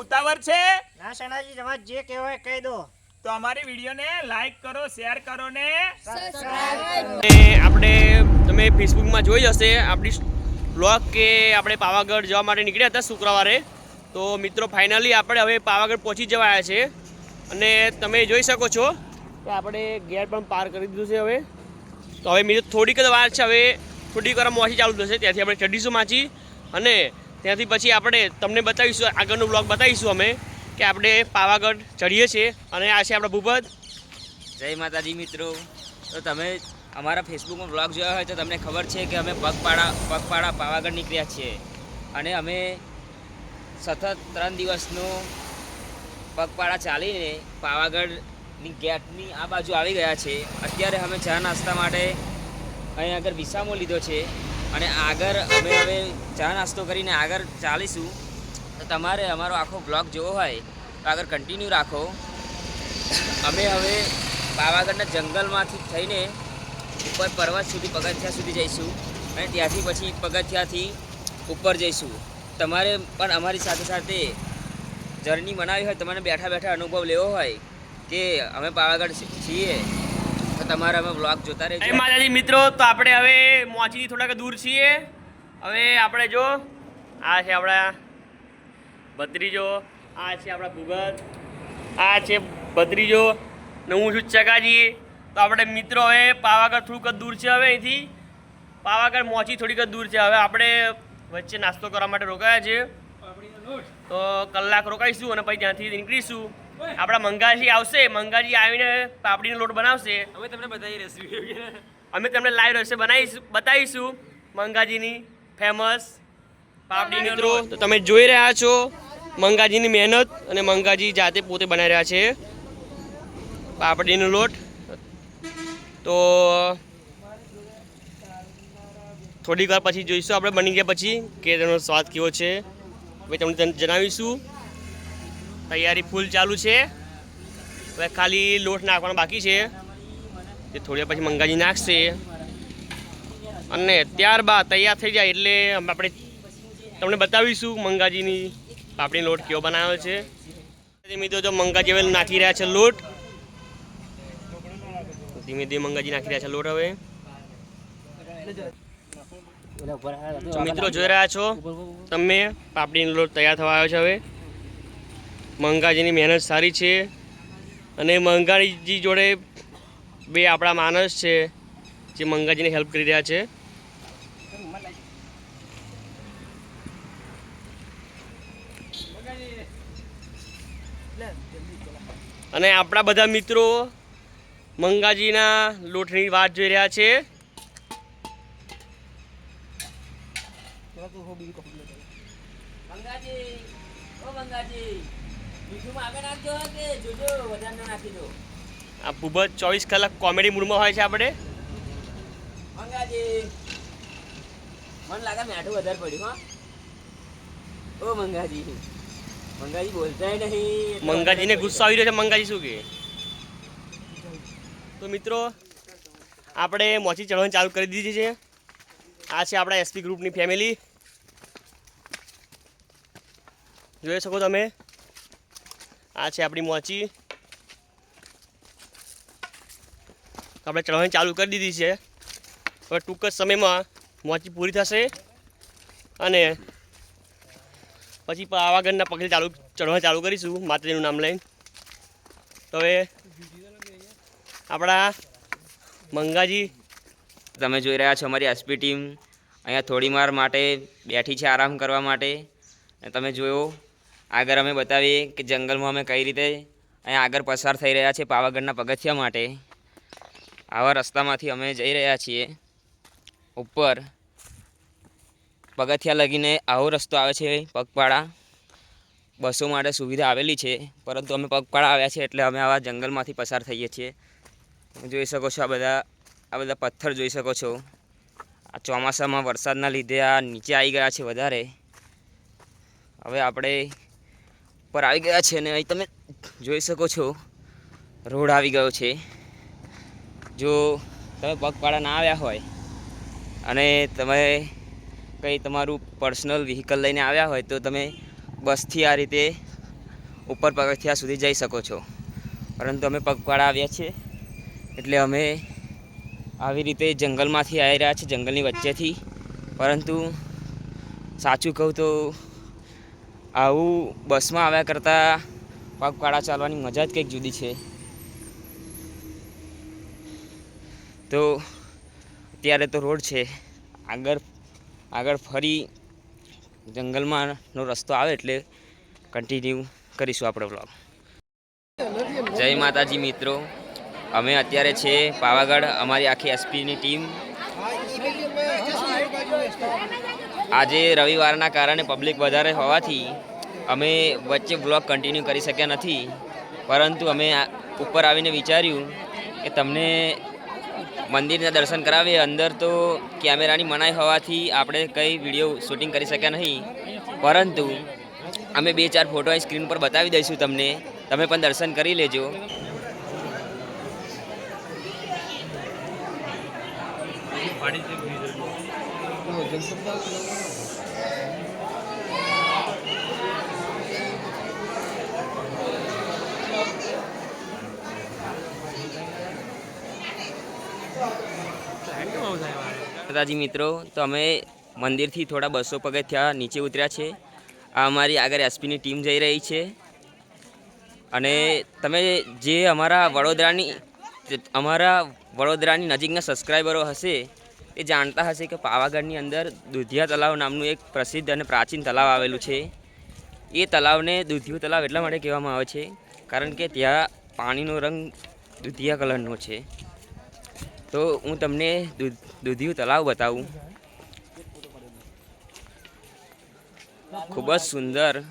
ઉતાવળ છે? ના સણાજી તમારે જે કહેવાય કહી દો. તો અમારી વિડીયોને લાઈક કરો શેર કરો ને આપણે તમે ફેસબુકમાં જોઈ હશે આપણી બ્લોગ કે આપણે પાવાગઢ જવા માટે નીકળ્યા હતા શુક્રવારે. તો મિત્રો ફાઇનલી આપણે હવે પાવાગઢ પહોંચી જવાયા છે. અને તમે જોઈ શકો છો કે આપણે ગેટ પણ પાર કરી દીધું છે હવે. તો હવે મિત્રો થોડીક જ વાર છે હવે થોડીક વાર મોછી ચાલુ થશે. ત્યાંથી આપણે ચડીશું માછી. અને ત્યાંથી પછી આપણે તમને બતાવીશું, આગળનો બ્લોગ બતાવીશું અમે, કે આપણે પાવાગઢ ચડીએ છીએ. અને આ છે આપણા ભૂપત. જય માતાજી મિત્રો. તો તમે અમારા ફેસબુકમાં બ્લોગ જોયા હોય તો તમને ખબર છે કે અમે પગપાળા પગપાળા પાવાગઢ નીકળ્યા છીએ. અને અમે સતત ત્રણ દિવસનું પગપાળા ચાલીને પાવાગઢની ગેટની આ બાજુ આવી ગયા છે અત્યારે અમે ચા નાસ્તા માટે અહીં આગળ વિસામો લીધો છે. અને આગળ અમે હવે ચા નાસ્તો કરીને આગળ ચાલીશું. તો તમારે અમારો આખો બ્લોગ જોવો હોય તો આગળ કન્ટિન્યુ રાખો. અમે હવે પાવાગઢના જંગલમાંથી થઈને ઉપર પર્વત સુધી પગથિયા સુધી જઈશું અને ત્યાંથી પછી પગથિયાથી ઉપર જઈશું. તમારે પણ અમારી સાથે સાથે જર્ની બનાવી હોય તમારે બેઠા બેઠા અનુભવ લેવો હોય કે અમે પાવાગઢ છીએ. તમારે બ્લોગ જોતા જય રહેજો માતાજી, મિત્રો, તો આપણે હવે મોચીથી થોડાક દૂર છીએ. હવે આપણે જો, આ છે આપણા ભત્રીજો, આ છે આપણા ભૂગત આ છે ભત્રીજો, ને હું છું ચકાજી. તો આપણે મિત્રો હવે પાવાગઢ થોડુંક દૂર છે હવે અહીંથી. પાવાગઢ, મોચી થોડીક દૂર છે. હવે આપણે વચ્ચે નાસ્તો કરવા માટે રોકાયા છે તો કલાક રોકાઈશું અને પછી ત્યાંથી નીકળીશું. આપણા મંગાજી આવશે મંગાજી આવીને પાપડીનો લોટ બનાવશે. અમે તમને બતાવી રેસીપી અમે તમને લાઈવ રસ્તે બનાવીશું બતાવીશું. મંગાજીની ફેમસ પાપડી મિત્રો તો તમે જોઈ રહ્યા છો મંગાજીની મહેનત અને મંગાજી જાતે પોતે બનાવી રહ્યા છે. પાપડીનો લોટ. તો થોડીક વાર પછી જોઈશું આપણે બની ગયા પછી કે તેનો સ્વાદ કેવો છે. હવે તમને જણાવીશું. તૈયારી ફૂલ ચાલુ છે. હવે ખાલી લોટ નાખવાનો બાકી છે. તે થોડી પછી મંગાજી નાખશે. અને ત્યારબાદ તૈયાર થઈ જાય એટલે આપણે તમને બતાવીશું મંગાજીની પાપડી લોટ કેવો બનાવ્યો છે. ધીમે ધીમે મંગાજી હવે નાખી રહ્યા છે લોટ. ધીમે ધીમે મંગાજી નાખી રહ્યા છે લોટ હવે. તો મિત્રો જોઈ રહ્યા છો તમે પાપડીનો લોટ તૈયાર થવા આવ્યો છે હવે. મંગાજીની મહેનત સારી છે અને મંગાજી જોડે બે આપણા માણસ છે જે મંગાજીને હેલ્પ કરી રહ્યા છે. અને આપણા બધા મિત્રો મંગાજીના લોટની વાત જોઈ રહ્યા છે. મંગાજી, ઓ મંગાજી. આ ખૂબ જ ચોવીસ કલાક કોમેડી મૂડમાં હોય છે આપણે. મંગાજી મને લાગે મેઠું વધારે પડ્યું હા. ઓ મંગાજી. મંગાજી બોલતા નહીં. મંગાજીને ગુસ્સો આવી રહ્યો છે મંગાજી શું કે? તો મિત્રો આપણે મોચી ચડવાની ચાલુ કરી દીધી છે. આ છે આપણા એસપી ગ્રુપની ફેમિલી. જોઈ શકો તમે? આ છે આપણી મોચી. આપણે ચડવાની ચાલુ કરી દીધી છે. હવે ટૂંક જ સમયમાં મોચી પૂરી થશે અને પછી પાવાગઢના પગલે ચાલુ ચડવા ચાલુ કરીશું, માતાજીનું નામ લઈને. તો હવે આપણા મંગાજી. તમે જોઈ રહ્યા છો અમારી એસપી ટીમ અહીંયા થોડી વાર માટે બેઠી છે આરામ કરવા માટે. તમે જોયો આગળ અમે બતાવીએ કે જંગલમાં અમે કઈ રીતે અહીંયા આગળ પસાર થઈ રહ્યા છે પાવાગઢના પગથિયા માટે. આવા રસ્તામાંથી અમે જઈ રહ્યા છીએ. ઉપર પગથિયા લગીને આવો રસ્તો આવે છે પગપાળા. બસો માટે સુવિધા આવેલી છે, પરંતુ અમે પગપાળા આવ્યા છીએ એટલે અમે આવા જંગલમાંથી પસાર થઈએ છીએ. જોઈ શકો છો આ બધા આ બધા પથ્થર જોઈ શકો છો. આ ચોમાસામાં વરસાદના લીધે આ નીચે આવી ગયા છે વધારે. હવે આપણે ઉપર આવી ગયા છે અને અહીં તમે જોઈ શકો છો, રોડ આવી ગયો છે. જો તમે પગપાળા ના આવ્યા હોય અને તમે કંઈ તમારું પર્સનલ વ્હીકલ લઈને આવ્યા હોય તો તમે બસથી આ રીતે ઉપર પગથિયા સુધી જઈ શકો છો. પરંતુ અમે પગપાળા આવ્યા છીએ એટલે અમે આવી રીતે જંગલમાંથી આવી રહ્યા છીએ, જંગલની વચ્ચેથી. પરંતુ સાચું કહું તો આવું બસમાં આવ્યા કરતાં પગપાળા ચાલવાની મજા જ કંઈક જુદી છે. તો અત્યારે તો રોડ છે. આગળ આગળ ફરી જંગલમાંનો રસ્તો આવે એટલે કન્ટિન્યુ કરીશું આપણે બ્લોગ જય માતાજી મિત્રો. અમે અત્યારે છે પાવાગઢ. અમારી આખી એસપીની ટીમ આજે રવિવારના કારણે પબ્લિક વધારે હોવાથી અમે વચ્ચે બ્લોગ કન્ટિન્યુ કરી શક્યા નથી. પરંતુ અમે ઉપર આવીને વિચાર્યું કે તમને મંદિરના દર્શન કરાવીએ. અંદર તો કેમેરાની મનાઈ હોવાથી આપણે કંઈ વીડિયો શૂટિંગ કરી શક્યા નહીં. પરંતુ અમે બે ચાર ફોટો સ્ક્રીન પર બતાવી દઈશું તમને. તમે પણ દર્શન કરી લેજો. માતાજી મિત્રો, તો અમે મંદિરથી થોડા બસો પગથિયા નીચે ઉતર્યા છે. આ અમારી આગળ એસપીની ટીમ જઈ રહી છે. અને તમે જે અમારા વડોદરાની અમારા વડોદરાની નજીકના સબસ્ક્રાઈબરો હશે એ જાણતા હશે કે પાવાગઢની અંદર દુધિયા તલાવ નામનું એક પ્રસિદ્ધ અને પ્રાચીન તલાવ આવેલું છે. એ તલાવને દૂધિયું તલાવ એટલા માટે કહેવામાં આવે છે, કારણ કે ત્યાં પાણીનો રંગ દૂધિયા કલરનો છે. તો હું તમને દૂધ દૂધિયું તલાવ બતાવું. ખૂબ જ સુંદર,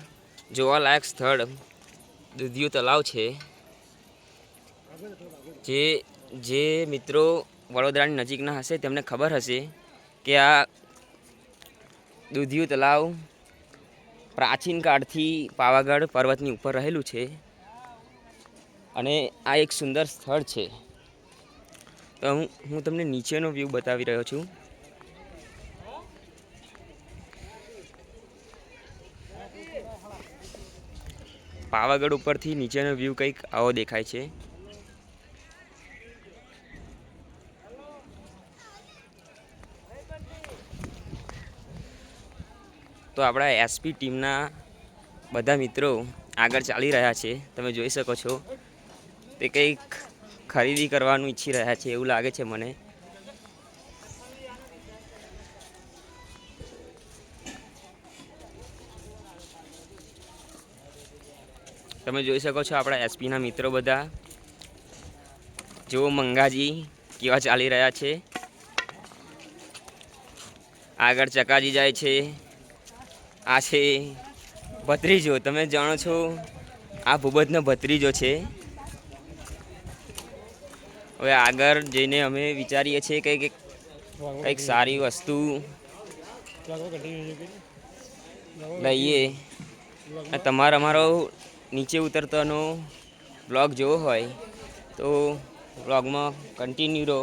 જોવાલાયક સ્થળ દૂધિયું તલાવ છે. જે જે મિત્રો વડોદરાની નજીકના હશે. તેમને ખબર હશે કે આ દૂધિયું તલાવ પ્રાચીન કાળથી પાવાગઢ પર્વતની ઉપર રહેલું છે અને આ એક સુંદર સ્થળ છે. તો હું તમને નીચેનો વ્યૂ બતાવી રહ્યો છું. પાવાગઢ ઉપરથી નીચેનો વ્યૂ કંઈક આવો દેખાય છે. તો આપણા એસપી ટીમના બધા મિત્રો આગળ ચાલી રહ્યા છે. તમે જોઈ શકો છો. તે કંઈક ખરીદી કરવાનું ઈચ્છી રહ્યા છે એવું લાગે છે મને. તમે જોઈ શકો છો આપણા એસપીના મિત્રો બધા. જુઓ મંગાજી કેવા ચાલી રહ્યા છે. આગળ ચકાજી જાય છે. આ છે ભત્રીજો, તમે જાણો છો આ ભૂપતનો ભત્રીજો છે. હવે આગળ જઈને અમે વિચારીએ છીએ કે કંઈક સારી વસ્તુ લઈએ. તમારે અમારો નીચે ઉતરતાનો બ્લોગ જોવો હોય તો બ્લોગમાં કન્ટિન્યુ રહો.